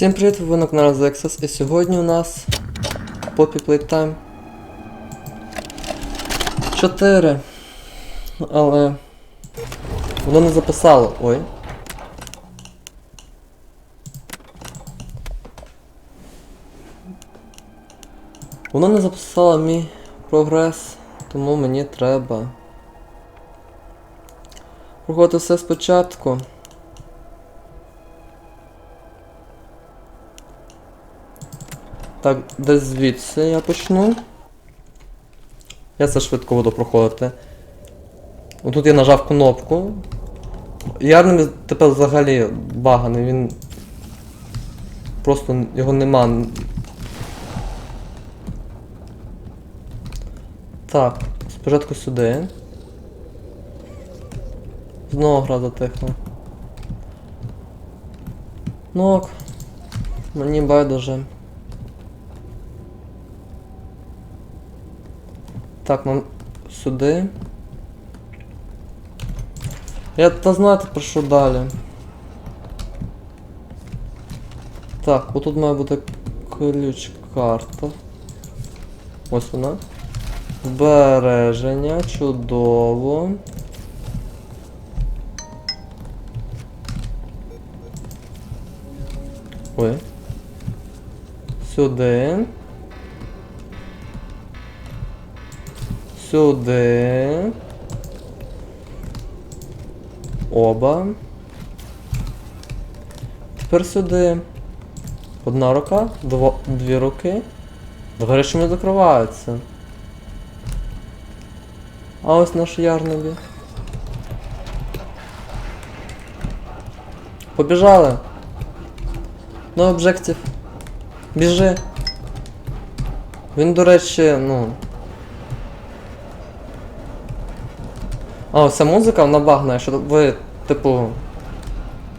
Всім привіт, ви на каналі Zexus, і сьогодні у нас Poppy Playtime 4. Але воно не записало. Ой. Воно не записало мій прогрес, тому мені треба проходити все спочатку. Так, десь звідси я почну. Я це швидко буду проходити. Отут я нажав кнопку. Ярним тепер взагалі баганий, він. Просто його нема. Так, спочатку сюди. Знову гра затихла. Ну ок. Мені байдуже. Так, нам сюди. Я та знаєте про що далі. Так, отут має бути ключ карта. Ось вона. Збереження, чудово. Ой. Сюди. Сюди. Оба. Тепер сюди. Одна рука, дво, дві руки. Двері чому не закриваються. А ось наш ярнобі. Побіжали. Ну, обжектив. Біжи. Він, до речі, ну. А, ось ця музика вона багна, якщо ви, типу,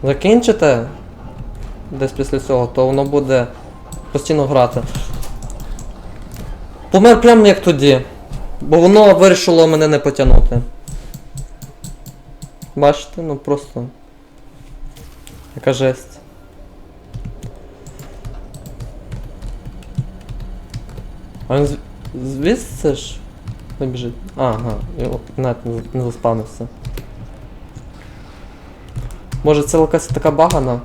закінчите десь після цього, то воно буде постійно грати. Помер прямо як тоді. Бо воно вирішило мене не потягнути. Бачите, ну просто. Яка жесть. А він зв- звідси ж не біжить. Ага, навіть не, не заспавнився. Може це локація така багана?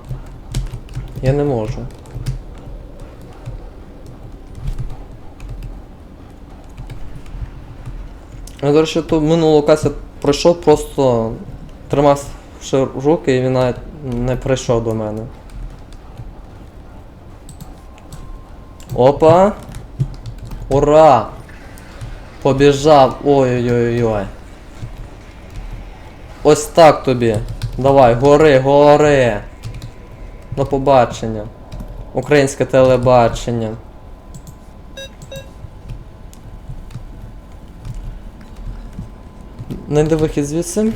Я не можу. Я, до речі, ту минулу локацію пройшов, просто тримавши руки і він навіть не прийшов до мене. Опа! Ура! Побіжав! Ой-ой-ой-ой. Ось так тобі. Давай, гори, гори. До побачення. Українське телебачення. Найди вихід звідси.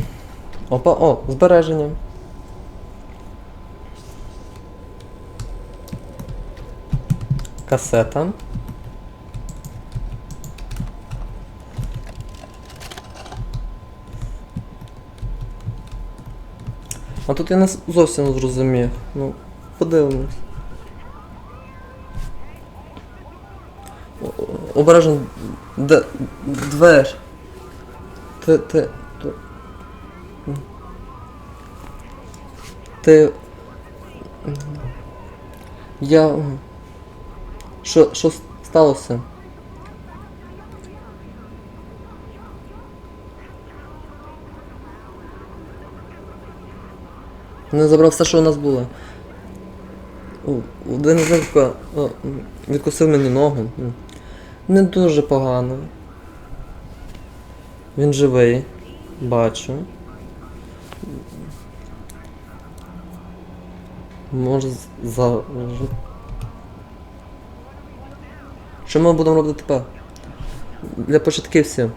Опа, о, збереження. Касета. А тут я не зовсім зрозумів. Ну, подивимось. Обережно. Де. Двер. Ти. ти. ти. Ти. Я. Що. Що сталося? Не забрав все, що у нас було. О, Один зерка відкусив мені ногу. Не дуже погано. Він живий. Бачу. Може за. Що ми будемо робити тепер? Для початківців.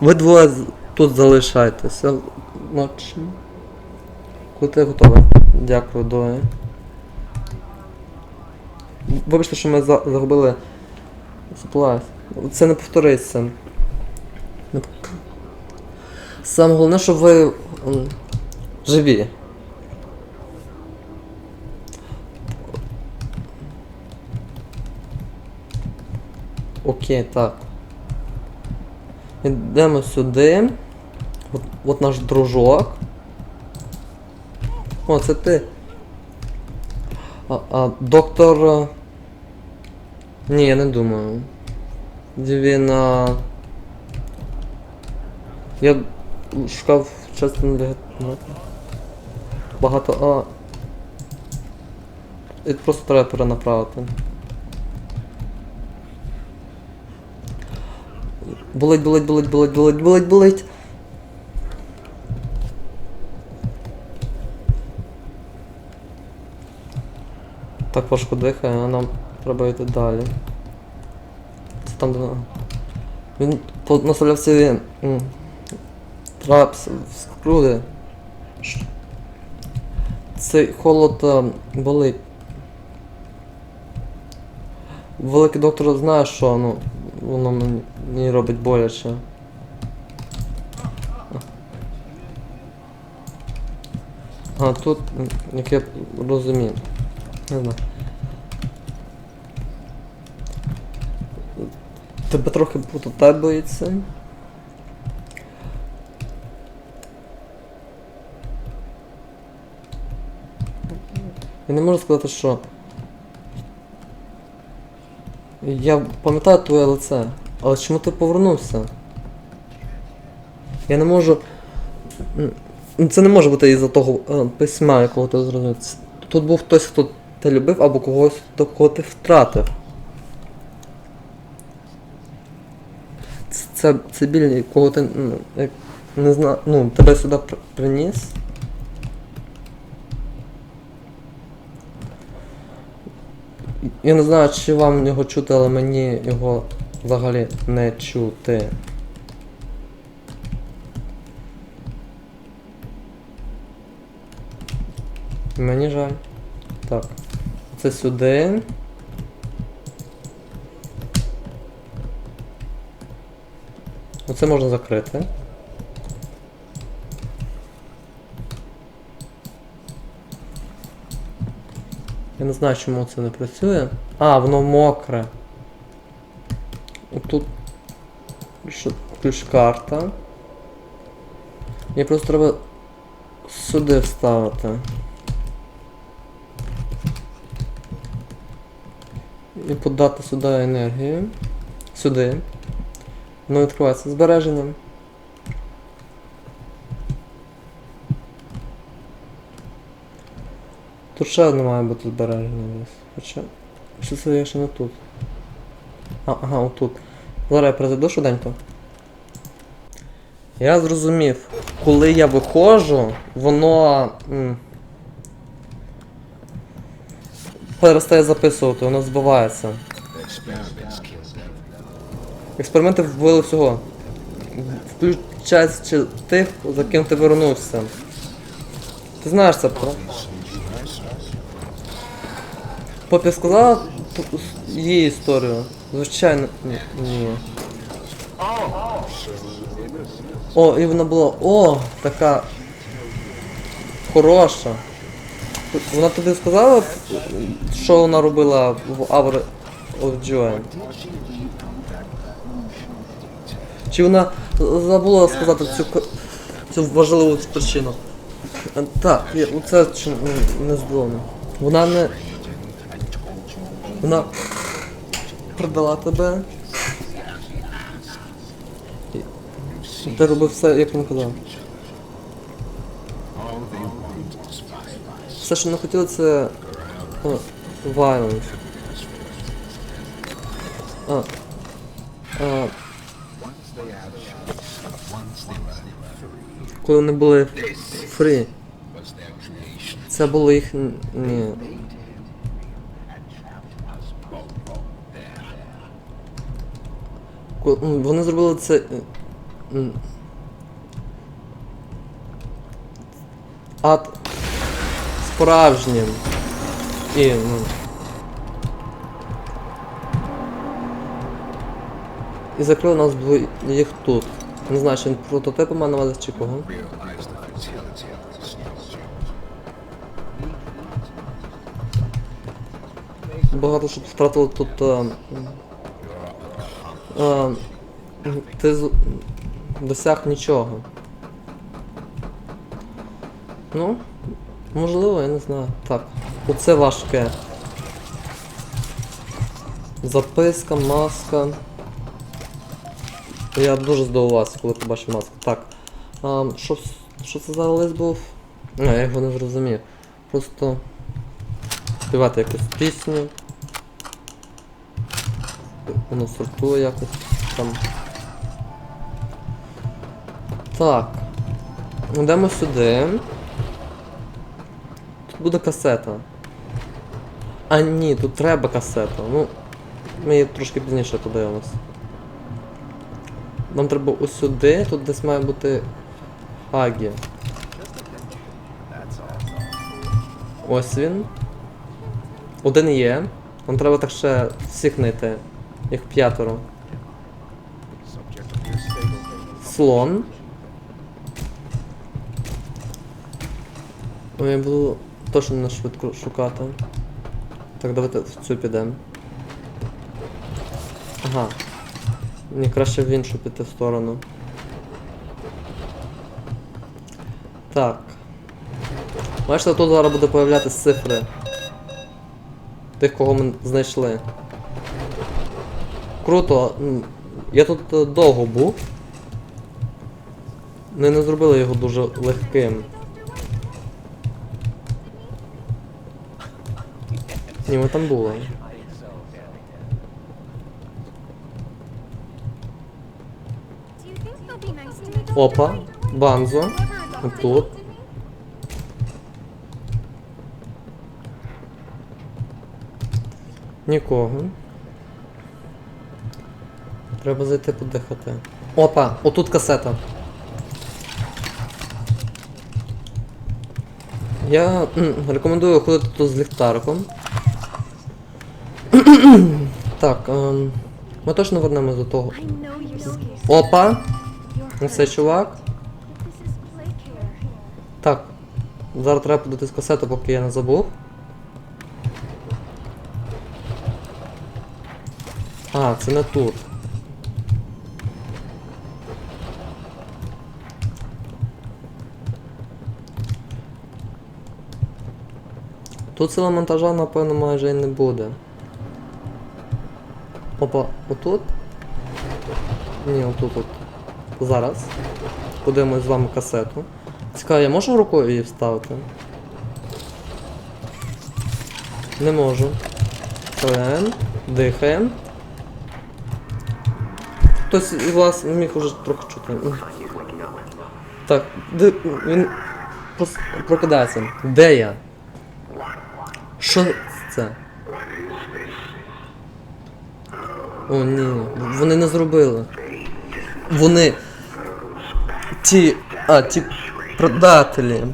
Ви двоє тут залишайтеся. Ночі. Коли ти готовий. Дякую, Дої. Вибачте, що ми загубили Supplies. Це не повториться. Саме головне, що ви живі. Окей, так. Йдемо сюди. От, от наш дружок. О, це ти. А, а доктор. е, Ні, я не думаю. Він. А... Я шукав частину для. Багато. А... І просто треба перенаправити. Болить, болить, болить, болить, болить, болить, болить. Важко дихає, а нам треба йти далі. Це там. Він наставляв собі трапс скруди. Цей холод а, болить. Великий доктор знає, що ну, воно мені робить боляче. А тут, як я розумію. Не знаю. Тебе трохи пустота боїться. Я не можу сказати, що. Я пам'ятаю твоє лице, але чому ти повернувся? Я не можу. Це не може бути із-за того е, письма, якого ти зрозумів. Тут був хтось, хто тебе любив, або когось, до кого ти втратив. Це, біль, якого ти ну, не зна... ну, тебе сюди при- приніс. Я не знаю, чи вам його чути, але мені його взагалі не чути. Мені жаль. Так. Це сюди. Оце можна закрити. Я не знаю, чому це не працює. А, воно мокре. Тут що, ключ-карта. Мені просто треба сюди вставити. І подати сюди енергію. Сюди. Воно відкривається збереженням. Тут ще одне має бути збереження десь. Хоча. Що це є ще не тут? А, ага, отут. Зараз я перезайду швиденько. Я зрозумів, коли я виходжу, воно. М, перестає записувати, воно збивається. Експерименти вбили всього. Включаючи тих, за ким ти вернувся. Ти знаєш це про? Попі сказала її історію? Звичайно, ні. О, і вона була. О, така. Хороша. Вона тобі сказала, що вона робила в Hour of Joy? Чи вона забула сказати цю, цю важливу причину? Е, Так, є, це не здивовано. Вона не. Вона продала тебе. Ти робив все, як він казав. Все, що не хотіли, це. Violence. А. Коли вони були фрі. Це було їх. Ні. Вони зробили це. е, Ад справжнім. І, ну. І закрили нас двоїх тут. Не знаю, чи він прототипи має на увазі чи кого. Багато щоб втратили тут. е, м, А, ти з- досяг нічого. Ну, можливо, я не знаю. Так, оце важке. Записка, маска. Я дуже здивувався, коли побачив маску. Так. А, що, що це за лист був? А, я його не зрозумів. Просто співати якусь пісню. Воно сортує якось там. Так. Йдемо сюди. Тут буде касета. А ні, тут треба касета. Ну, ми її трошки пізніше подивимось. Нам треба ось сюди, тут десь має бути Агі. Ось він. Один є. Нам треба так ще всіх знайти. Їх п'ятеро. Слон. Ой, я буду точно не швидко шукати. Так, давайте в цю підемо. Ага. Мені краще в іншу піти в сторону. Так. Бачите, тут зараз буде появлятися цифри. Тих, кого ми знайшли. Круто. Я тут е, довго був. Ми не зробили його дуже легким. Ні, ми там були. Опа, банзо. Тут. Нікого. Треба зайти подихати. Опа, отут касета. Я рекомендую ходити тут з ліхтариком. так, ем, ми точно вернемось до того. Опа! Ну все, чувак. Так. Зараз треба подивитись касету, поки я не забув. А, це не тут. Тут сила монтажа, напевно, майже і не буде. Опа, отут? Ні, отут от. Зараз. Подивимось з вами касету. Цікаво, я можу рукою її вставити? Не можу. Член. Дихаємо. Хтось із вас міг уже трохи чути. Так, де він прокидається. Де я? Що це? О, ні, вони не зробили. Вони. Ті. А, ті продателі.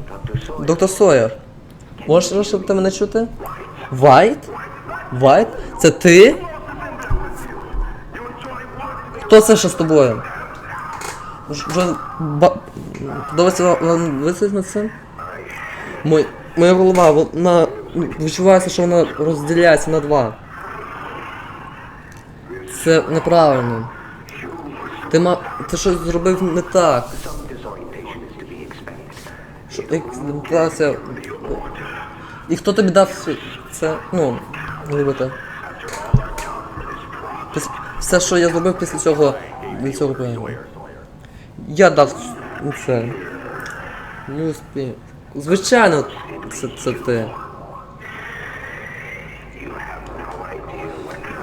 Доктор Сойер. Можеш розшибити мене чути? Вайт? Вайт? Це ти? Хто це ще з тобою? Вже ба... Подобається вам на це? Мой... Моя голова, вона відчувається, що вона розділяється на два. Це неправильно. Ти ма... Ти щось зробив не так. Що. І хто тобі дав це, ну? Піс... Все, що я зробив після цього, від цього проєкту. Я дав це. Не успію. Звичайно, це, це ти.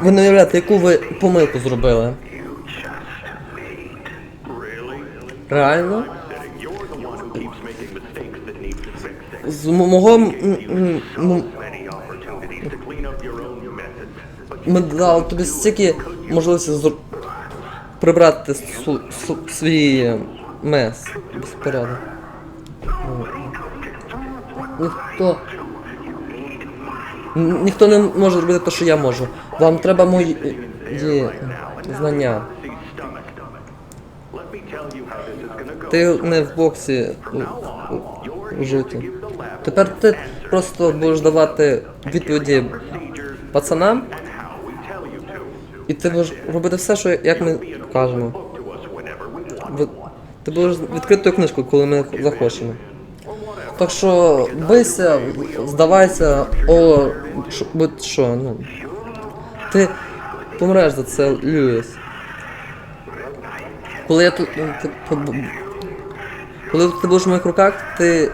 Ви не уявляєте, яку ви помилку зробили? Реально? З мого ми дали тобі стільки можливості зр... прибрати су- су- свій мес без порядку. Ніхто. Ніхто не може зробити те, що я можу. Вам треба мої знання. Ти не в боксі жити. Тепер ти просто будеш давати відповіді пацанам. І ти будеш робити все, що як ми кажемо. Ти будеш відкритою книжкою, коли ми захочемо. Так що бийся, здавайся, о, що- будь-що, ну. Ти помреш за це, Льюіс. Коли я тут. Коли ти будеш в моїх руках, ти.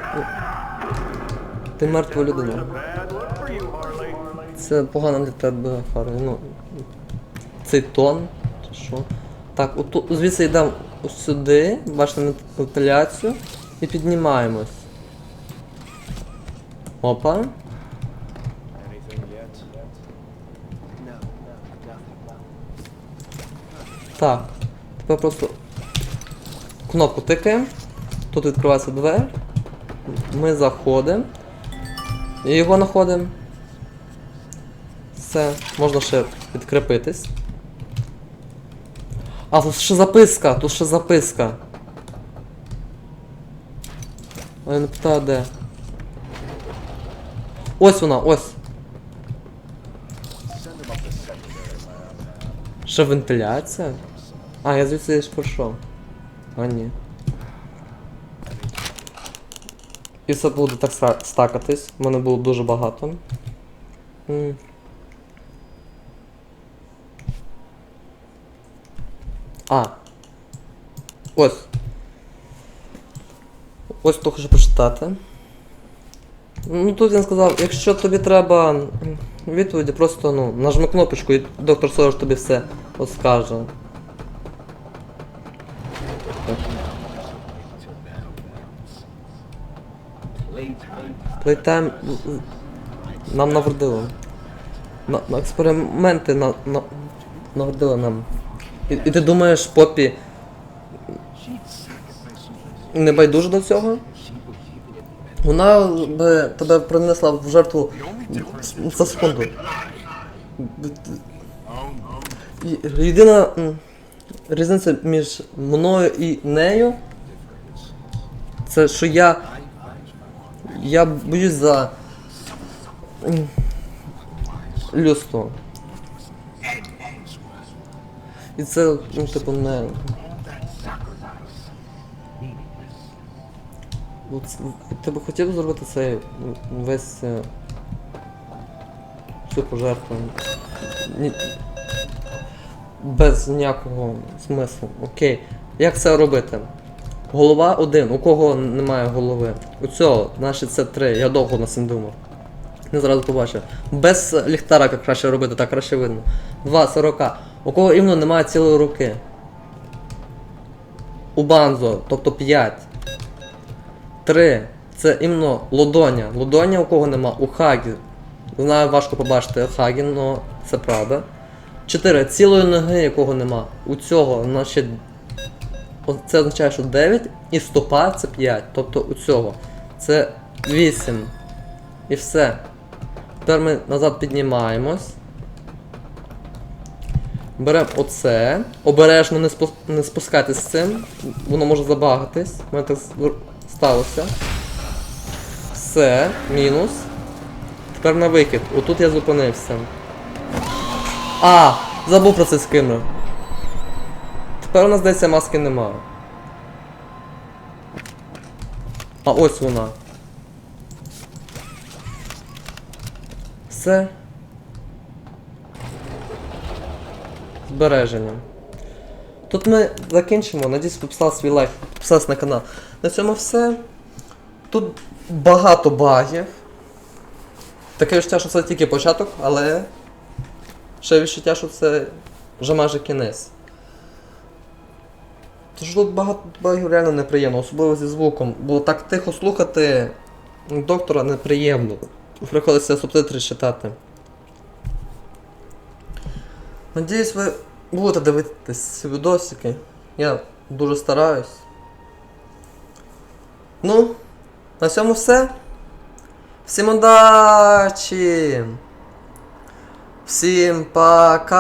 Ти мертва людина. Це погано для тебе, Харі. Ну, цей тон, чи що. Так, оту, звідси йдемо сюди, бачите на вентиляцію і піднімаємось. Опа. Так. Тепер просто кнопку тикаємо. Тут відкривається двері. Ми заходимо. І його знаходимо. Все, можна ще підкріпитись. А, тут ще записка, тут ще записка. А я не питаю де. Ось вона, ось. Ще вентиляція? А, я звідси ж пройшов. А ні. І все буде так стакатись. У мене було дуже багато. А. Ось. Ось то хочу почитати. Ну тут він сказав, якщо тобі треба відповіді, просто ну, нажми кнопочку і доктор Сорож тобі все розкаже. Плейтайм нам навродило. На, на експерименти на, на, навродило нам. І, і ти думаєш, Попі не байдуже до цього? Вона би тебе принесла в жертву за секунду. Єдина різниця між мною і нею. Це що я. Я боюсь за. м, Людство. І це, ну, типу, не. Ти би хотів зробити цей весь е, цю пожертву. Ні, без ніякого смислу. Окей. Як це робити? Голова один, у кого немає голови. У цього, значить це три. Я довго на цим думав. Не зразу побачив. Без ліхтарика краще робити, так краще видно. Два, сорока. У кого іменно немає цілої руки. У банзо, тобто 5. Три. Це іменно лодоня. Лодоня у кого нема, у Хагі. Знаю, важко побачити Хагі, але це правда. 4. Цілої ноги, якого нема. У цього, значить. Це означає, що 9 і стопа це 5. Тобто у цього. Це 8. І все. Тепер ми назад піднімаємось. Беремо оце. Обережно не, спу- не спускайтесь з цим. Воно може забагатись. У мене так сталося. Все, мінус. Тепер на викид. Отут я зупинився. А! Забув про це скинув. Тепер у нас здається маски немає. А ось вона. Все. Збереження. Тут ми закінчимо. Надіюсь, ви підписали свій лайк, підписались на канал. На цьому все. Тут багато багів. Таке відчуття, що це тільки початок, але ще відчуття, що це вже майже кінець. Тож тут багато багів реально неприємно, особливо зі звуком. Бо так тихо слухати доктора неприємно. Приходиться субтитри читати. Надіюсь, ви будете дивитись ці відосики. Я дуже стараюсь. Ну, на цьому все. Всім удачі! Всім пока!